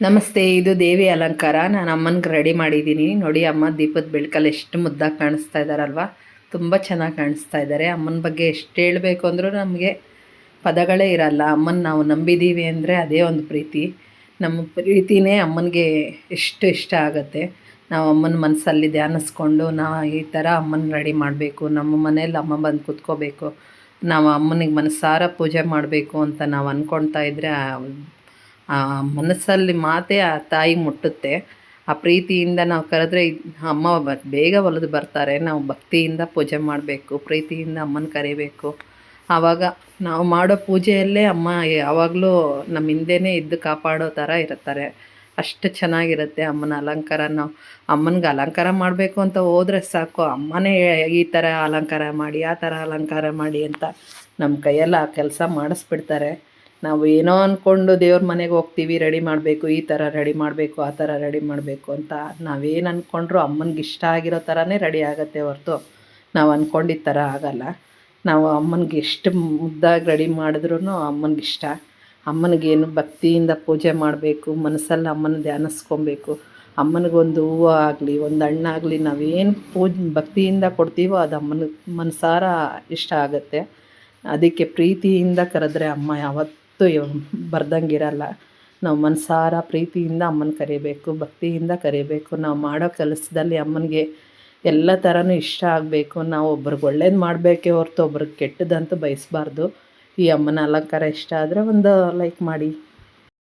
ನಮಸ್ತೆ, ಇದು ದೇವಿ ಅಲಂಕಾರ. ನಾನು ಅಮ್ಮನಿಗೆ ರೆಡಿ ಮಾಡಿದ್ದೀನಿ ನೋಡಿ ಅಮ್ಮ, ದೀಪದ ಬೆಳಕಲ್ಲಿ ಎಷ್ಟು ಮುದ್ದಾಗಿ ಕಾಣಿಸ್ತಾ ಇದ್ದಾರಲ್ವ ತುಂಬ ಚೆನ್ನಾಗಿ ಕಾಣಿಸ್ತಾ ಇದ್ದಾರೆ ಅಮ್ಮನ ಬಗ್ಗೆ ಎಷ್ಟು ಹೇಳಬೇಕು ಅಂದರೂ ನಮಗೆ ಪದಗಳೇ ಇರಲ್ಲ. ಅಮ್ಮನ ನಾವು ನಂಬಿದ್ದೀವಿ ಅಂದರೆ ಅದೇ ಒಂದು ಪ್ರೀತಿ. ನಮ್ಮ ಪ್ರೀತಿನೇ ಅಮ್ಮನಿಗೆ ಎಷ್ಟು ಇಷ್ಟ ಆಗುತ್ತೆ. ನಾವು ಅಮ್ಮನ ಮನಸ್ಸಲ್ಲಿ ಧ್ಯಾನಿಸ್ಕೊಂಡು ನಾವು ಈ ಥರ ಅಮ್ಮನ ರೆಡಿ ಮಾಡಬೇಕು. ನಮ್ಮ ಮನೇಲಿ ಅಮ್ಮ ಬಂದು ಕೂತ್ಕೋಬೇಕು. ನಾವು ಅಮ್ಮನಿಗೆ ಮನಸ್ಸಾರ ಪೂಜೆ ಮಾಡಬೇಕು ಅಂತ ನಾವು ಅಂದ್ಕೊಳ್ತಾ ಇದ್ದರೆ ಮನಸ್ಸಲ್ಲಿ ಮಾತೇ ಆ ತಾಯಿ ಮುಟ್ಟುತ್ತೆ. ಆ ಪ್ರೀತಿಯಿಂದ ನಾವು ಕರೆದ್ರೆ ಅಮ್ಮ ಬೇಗ ಒಲಿದು ಬರ್ತಾರೆ. ನಾವು ಭಕ್ತಿಯಿಂದ ಪೂಜೆ ಮಾಡಬೇಕು, ಪ್ರೀತಿಯಿಂದ ಅಮ್ಮನ ಕರಿಬೇಕು. ಆವಾಗ ನಾವು ಮಾಡೋ ಪೂಜೆಯಲ್ಲೇ ಅಮ್ಮ ಯಾವಾಗಲೂ ನಮ್ಮ ಹಿಂದೆನೇ ಇದ್ದು ಕಾಪಾಡೋ ಥರ ಇರ್ತಾರೆ ಅಷ್ಟು ಚೆನ್ನಾಗಿರುತ್ತೆ ಅಮ್ಮನ ಅಲಂಕಾರ. ನಾವು ಅಮ್ಮನಿಗೆ ಅಲಂಕಾರ ಮಾಡಬೇಕು ಅಂತ ಹೋದರೆ ಸಾಕು. ಅಮ್ಮನೇ ಈ ಥರ ಅಲಂಕಾರ ಮಾಡಿ, ಆ ಥರ ಅಲಂಕಾರ ಮಾಡಿ ಅಂತ ನಮ್ಮ ಕೈಯಲ್ಲಿ ಆ ಕೆಲಸ ಮಾಡಿಸ್ಬಿಡ್ತಾರೆ. ನಾವು ಏನೋ ಅಂದ್ಕೊಂಡು ದೇವ್ರ ಮನೆಗೆ ಹೋಗ್ತೀವಿ, ರೆಡಿ ಮಾಡಬೇಕು, ಈ ಥರ ರೆಡಿ ಮಾಡಬೇಕು, ಆ ಥರ ರೆಡಿ ಮಾಡಬೇಕು ಅಂತ ನಾವೇನು ಅಂದ್ಕೊಂಡ್ರು ಅಮ್ಮನಿಗೆ ಇಷ್ಟ ಆಗಿರೋ ಥರನೇ ರೆಡಿ ಆಗುತ್ತೆ ಹೊರತು ನಾವು ಅಂದ್ಕೊಂಡಿದ್ದ ಥರ ಆಗಲ್ಲ. ನಾವು ಅಮ್ಮನಿಗೆ ಎಷ್ಟು ಮುದ್ದಾಗಿ ರೆಡಿ ಮಾಡಿದ್ರೂ ಅಮ್ಮನಿಗೆ ಇಷ್ಟ. ಅಮ್ಮನಿಗೇನು ಭಕ್ತಿಯಿಂದ ಪೂಜೆ ಮಾಡಬೇಕು, ಮನಸ್ಸಲ್ಲಿ ಅಮ್ಮನ ಧ್ಯಾನಿಸ್ಕೊಬೇಕು. ಅಮ್ಮನಿಗೊಂದು ಹೂವು ಆಗಲಿ, ಒಂದು ಹಣ್ಣಾಗಲಿ ನಾವೇನು ಪೂಜ್, ಭಕ್ತಿಯಿಂದ ಕೊಡ್ತೀವೋ ಅದು ಅಮ್ಮನ ಮನಸಾರ ಇಷ್ಟ ಆಗುತ್ತೆ. ಅದಕ್ಕೆ ಪ್ರೀತಿಯಿಂದ ಕರೆದ್ರೆ ಅಮ್ಮ ಯಾವತ್ತೂ ಬರ್ದಂಗಿರಲ್ಲ ನಾವು ಮನಸಾರ ಪ್ರೀತಿಯಿಂದ ಅಮ್ಮನ ಕರಿಬೇಕು, ಭಕ್ತಿಯಿಂದ ಕರಿಬೇಕು. ನಾವು ಮಾಡೋ ಕೆಲಸದಲ್ಲಿ ಅಮ್ಮನಿಗೆ ಎಲ್ಲ ಥರನೂ ಇಷ್ಟ ಆಗಬೇಕು. ನಾವು ಒಬ್ರಿಗೆ ಒಳ್ಳೇದು ಮಾಡಬೇಕೇ ಹೊರ್ತು ಒಬ್ರಿಗೆ ಕೆಟ್ಟದಂತೂ ಬಯಸಬಾರ್ದು. ಈ ಅಮ್ಮನ ಅಲಂಕಾರ ಇಷ್ಟ ಆದರೆ ಒಂದು ಲೈಕ್ ಮಾಡಿ.